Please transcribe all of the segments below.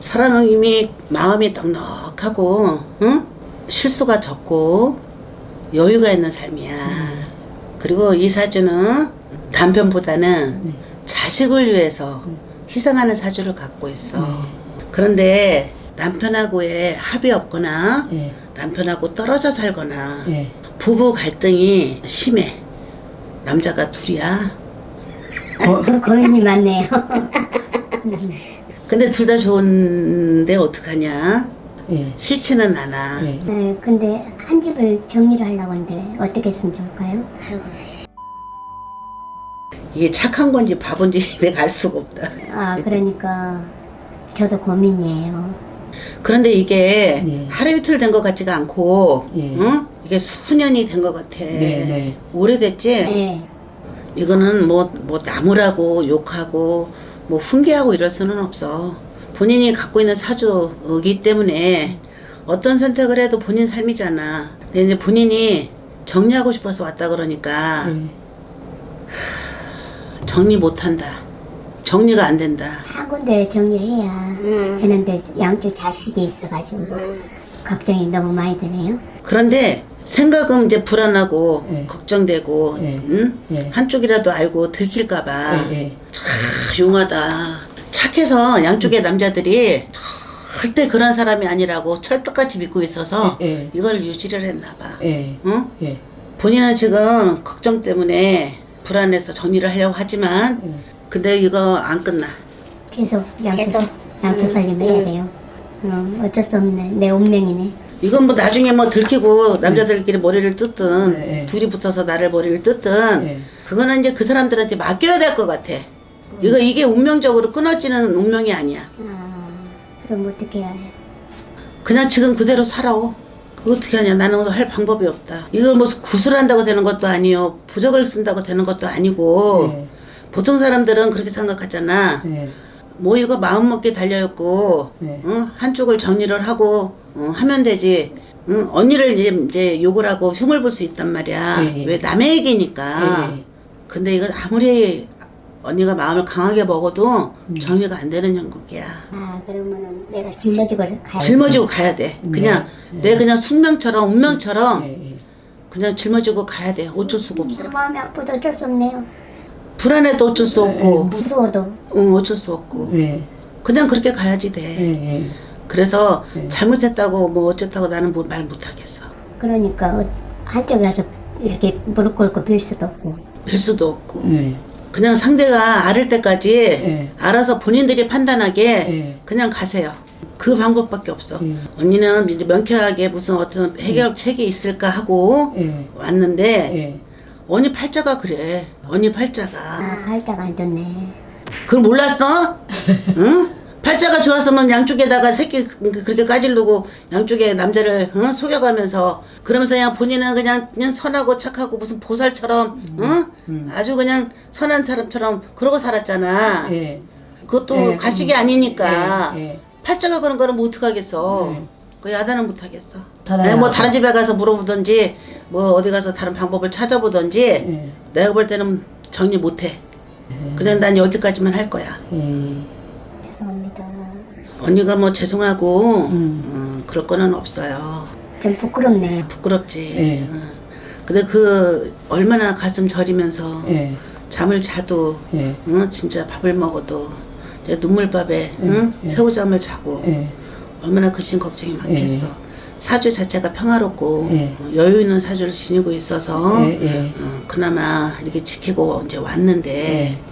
사람이 마음이 넉넉하고 응? 실수가 적고 여유가 있는 삶이야. 그리고 이 사주는 남편보다는 네. 자식을 위해서 희생하는 사주를 갖고 있어. 네. 그런데 남편하고의 합이 없거나 예. 남편하고 떨어져 살거나 예. 부부 갈등이 심해. 남자가 둘이야. 거, 그 고민이 많네요. 근데 둘 다 좋은데 어떡하냐? 예. 싫지는 않아. 예. 네, 근데 한 집을 정리를 하려고 하는데 어떻게 했으면 좋을까요? 이게 착한 건지 바본지 내가 알 수가 없다. 아, 그러니까 저도 고민이에요. 그런데 이게 예. 하루 이틀 된 것 같지가 않고, 예. 응? 이게 수년이 된 것 같아. 네, 네. 오래됐지? 네. 이거는 뭐, 뭐 나무라고 욕하고, 뭐 훈계하고 이럴 수는 없어. 본인이 갖고 있는 사주이기 때문에 어떤 선택을 해도 본인 삶이잖아. 근데 이제 본인이 정리하고 싶어서 왔다 그러니까 예. 정리 못 한다. 정리가 안 된다. 한 군데를 정리를 해야 되는데 양쪽 자식이 있어가지고 걱정이 너무 많이 되네요. 그런데 생각은 이제 불안하고 예. 걱정되고 예. 응? 예. 한쪽이라도 알고 들킬까봐 예. 예. 참 용하다. 착해서 양쪽의 남자들이 절대 그런 사람이 아니라고 철떡같이 믿고 있어서 예. 이걸 유지를 했나봐. 예. 응? 예. 본인은 지금 걱정 때문에 불안해서 정리를 하려고 하지만 예. 근데 이거 안 끝나. 계속 양쪽, 양쪽 살림을 해야 돼요. 어, 어쩔 수 없네. 내 운명이네. 이건 뭐 나중에 뭐 들키고 남자들끼리 머리를 뜯든 네, 네. 둘이 붙어서 나를 머리를 뜯든 네. 그거는 이제 그 사람들한테 맡겨야 될 것 같아. 이거 이게 운명적으로 끊어지는 운명이 아니야. 아, 그럼 어떻게 해야 해요? 그냥 지금 그대로 살아. 그거 어떻게 하냐? 나는 할 방법이 없다. 이걸 무슨 구슬한다고 되는 것도 아니요. 부적을 쓴다고 되는 것도 아니고 예. 보통 사람들은 그렇게 생각하잖아. 예. 뭐 이거 마음 먹기 달려있고 네. 응? 한쪽을 정리를 하고 어, 하면 되지. 응? 언니를 이제, 이제 욕을 하고 흉을 볼 수 있단 말이야. 예, 예. 왜 남의 얘기니까. 예. 근데 이건 아무리 언니가 마음을 강하게 먹어도 음. 정리가 안 되는 형국이야. 아, 그러면은 내가 짊어지고 가야 짊어지고 가야 돼. 그냥 네. 내 그냥 숙명처럼 운명처럼 예. 예. 그냥 짊어지고 가야 돼. 어쩔 수가 없어. 마음이 아프도 어쩔 수 없네요. 불안해도 어쩔 수 없고, 무서워도. 응, 어쩔 수 없고. 예. 그냥 그렇게 가야지 예. 돼. 예. 그래서 네. 잘못했다고 뭐 어쨌다고 나는 뭐 말 못하겠어. 그러니까 어- 한쪽에 가서 이렇게 무릎 꿇고 빌 수도 없고. 빌 수도 없고. 예. 그냥 상대가 알을 때까지 네. 알아서 본인들이 판단하게 네. 그냥 가세요. 그 방법밖에 없어. 네. 언니는 이제 명쾌하게 무슨 어떤 해결책이 있을까 하고 예. 왔는데 예. 언니 팔자가 그래. 언니 팔자가. 아, 할자가 안 좋네. 그걸 몰랐어? 응? 팔자가 좋았으면 양쪽에다가 새끼 그- 그렇게 까질르고 양쪽에 남자를 응? 속여가면서 그러면서 그냥 본인은 그냥 그냥 선하고 착하고 무슨 보살처럼 응? 음. 아주 그냥 선한 사람처럼 그러고 살았잖아. 예. 그것도 예, 가식이 음. 아니니까 예. 예. 팔자가 그런 거는 뭐 어떡하겠어. 네. 그 야단은 못하겠어. 내가 뭐. 다른 집에 가서 물어보든지 뭐 어디 가서 다른 방법을 찾아보든지 예. 내가 볼 때는 정리 못해. 예. 그냥 난 여기까지만 할 거야. 예. 죄송합니다. 언니가 뭐 죄송하고 음. 어, 그럴 거는 없어요. 좀 부끄럽네요. 부끄럽지. 예. 어. 근데 그 얼마나 가슴 저리면서 예. 잠을 자도 예. 어, 진짜 밥을 먹어도 이제 눈물밥에 응? 예. 새우잠을 자고 예. 얼마나 그신 걱정이 많겠어. 예. 사주 자체가 평화롭고 예. 어, 여유 있는 사주를 지니고 있어서 예. 예. 어, 그나마 이렇게 지키고 이제 왔는데 예.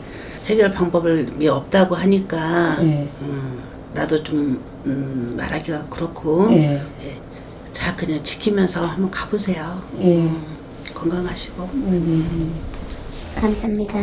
해결 방법이 없다고 하니까 예. 음, 나도 좀 음, 말하기가 그렇고 예. 예. 자 그냥 지키면서 한번 가보세요. 예. 음, 건강하시고. 음. 감사합니다.